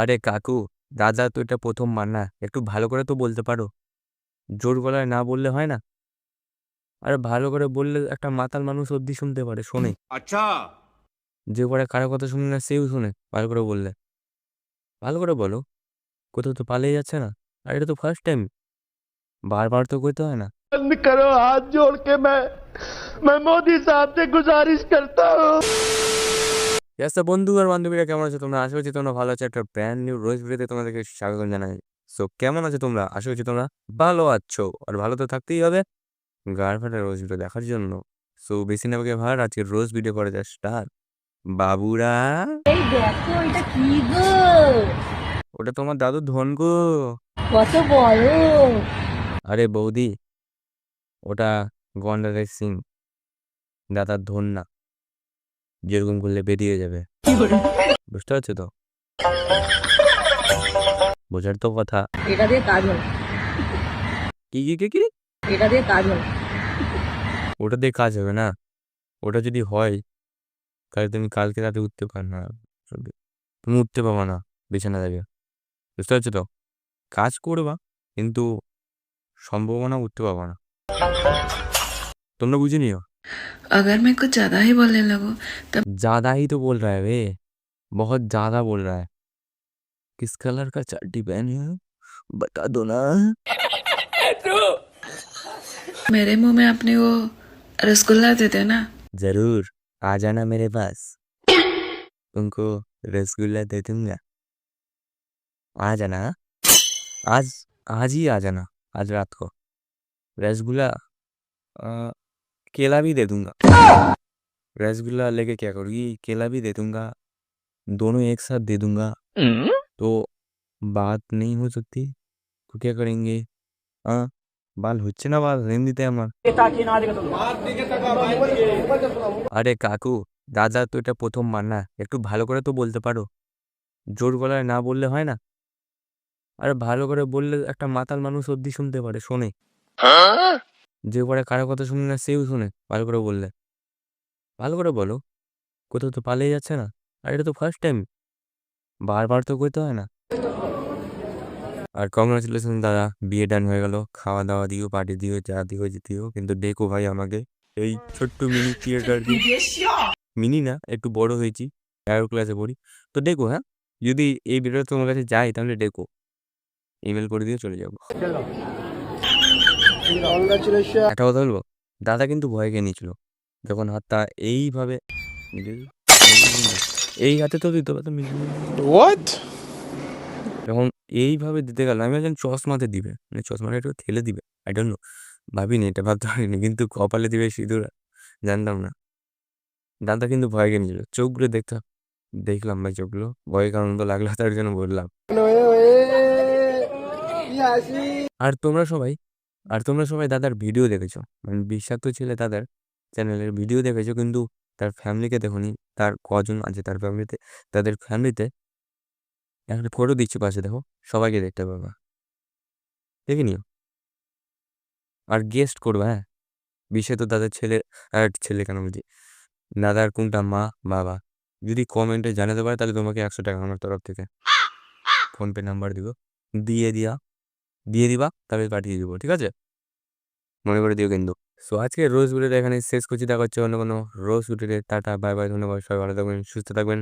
আরে কাকু দাদা তো এটা প্রথমবার না একটু ভালো করে তো বলতে পারো জোর গলায় না বললে হয় না আরে ভালো করে বললে একটা মাতাল মানুষ অব্দি শুনতে পারে শোনে अच्छा যে পরে কারো কথা শুনে না সেও শুনে ভালো করে বললে ভালো করে বলো কোথাও তো পালিয়ে যাচ্ছে না আর এটা তো ফার্স্ট টাইম বারবার তো করতে হয় না बंद करो हाथ जोड़ के मैं मैं मोदी साहब से गुजारिश करता हूँ আচ্ছা বন্ধু আর বান্ধবীরা কেমন আছো তোমরা? আশা করছি তোমরা ভালো আছো। একটা ব্র্যান্ড নিউ রোজ ভিডিওতে তোমাদেরকে স্বাগত জানাই। সো কেমন আছো তোমরা? আশা করছি তোমরা ভালো আছো। আর ভালো তো থাকতেই হবে গার ফাটা রোজ ভিডিও দেখার জন্য। সো বেশি না আমাকে ভার আজকে রোজ ভিডিও করে যা স্টার বাবুরা। এই দেখো এটা কি গো? ওটা তোমার দাদুর ধন গো কত বড়। আরে বৌদি ওটা গন্ডারের সিং। দাদার ধন না যেরকম করলে বেরিয়ে যাবে। বুঝতে পারছ তো? বোঝার তো কথা। এটা দিয়ে কাজ হবে। কি কি কি কি? এটা দিয়ে কাজ হবে। ওটা দিয়ে কাজ হবে না? ওটা যদি হয় তাহলে তুমি কালকে রাতে উঠতে পার না। তুমি উঠতে পারবা না বিছানা থেকে। বুঝতে পারছ তো? কাজ করবা কিন্তু সম্ভাবনা উঠতে পারবা না। তোমরা বুঝে নিও। अगर मैं कुछ ज़्यादा ही बोलने लगूं तब ज़्यादा ही तो बोल रहा है वे। बहुत ज़्यादा बोल रहा है। किस कलर का चड्डी पहनी है? बता दो ना। मेरे मुँह में अपने वो रसगुल्ला दे देना। ज़रूर। आ जाना मेरे पास। तुमको रसगुल्ला दे दूँगा। आ जाना? आज आज ही आ जाना। आज रात को। रसगुल्ला केला भी दे दूंगा रसगुल्ला लेके क्या करोगी केला भी दे दूंगा दोनों एक साथ दे दूंगा तो बात नहीं हो सकती तो क्या करेंगे हाँ বাল হচ্ছে না বাল হিন্দিতে আমার আরে কাকু দাদা তো এটা প্রথমবার না একটু ভালো করে তো বলতে পারো জোর গলায় না বললে হয় না আরে ভালো করে বললে একটা মাতাল মানুষ অব্দি শুনতে পারে শোনে যে পরে কারও কথা শুনে না সেও শুনে। ভালো করে বললে। ভালো করে বলো। কোথাও তো পালিয়ে যাচ্ছে না। আর এটা তো ফার্স্ট টাইম বারবার তো করতে হয় না। আর কংগ্রাচুলেশন দাদা। বিয়ে ডান হয়ে গেল। খাওয়া দাওয়া দিও পার্টি দিও যা দিও দিও কিন্তু ডেকো ভাই আমাকে এই ছোট্ট মিনি থিয়েটার মিনি না একটু বড় হয়েছি। এগারো ক্লাসে পড়ি। তো ডেকো হ্যাঁ? যদি এই ভিডিওটা তোমার কাছে যাই তাহলে ডেকো ইমেল করে দিয়ে চলে যাব। একটা কথা বলব দাদা কিন্তু ভয় খেয়ে নিয়েছিল যখন হাতটা এইভাবে এই হাতে তো দিতে পারতো What? যখন এইভাবে দিতে গেল আমি ভাবছিলাম চশমাতে দিবে মানে চশমাটা একটু ঠেলে দিবে আই ডোন্ট নো ভাবিনি এটা ভাবতে পারিনি কিন্তু কপালে দিবে সিঁদুর জানতাম না দাদা কিন্তু ভয় খেয়ে নিয়েছিল চোখগুলো দেখতে দেখলাম ভাই চোখগুলো ভয় কারণ তো লাগল তার জন্য বললাম আর তোমরা সবাই আর তোমরা সবাই দাদার ভিডিও দেখেছ? মানে বিষাক্ত ছেলে দাদার চ্যানেলের ভিডিও দেখেছ? কিন্তু তার ফ্যামিলিকে দেখোনি। তার কজন আছে তার ফ্যামিলিতে তাদের ফ্যামিলিতে একটা ফটো দিচ্ছি পাশে দেখো। সবাইকে দেখতে পাবা। দেখে নিও। আর গেস্ট করবে হ্যাঁ? বিষয় তো দাদার ছেলে আর ছেলে কেন বলছি? দাদার কোনটা মা বাবা? যদি কমেন্টে জানাতে পারে তাহলে তোমাকে একশো টাকা আমার তরফ থেকে। ফোনপে নাম্বার দিব। দিয়ে দিয়া। দিয়ে দিবা তবে পাঠিয়ে দিব ঠিক আছে? মনে করে দিও কিন্তু। সো আজকে রোজ ভিডিওটা এখানে শেষ করছি। দেখা হচ্ছে অন্য কোনো রোজ ভিডিওতে টাটা বাই বাই ধন্যবাদ সবাই ভালো থাকবেন সুস্থ থাকবেন।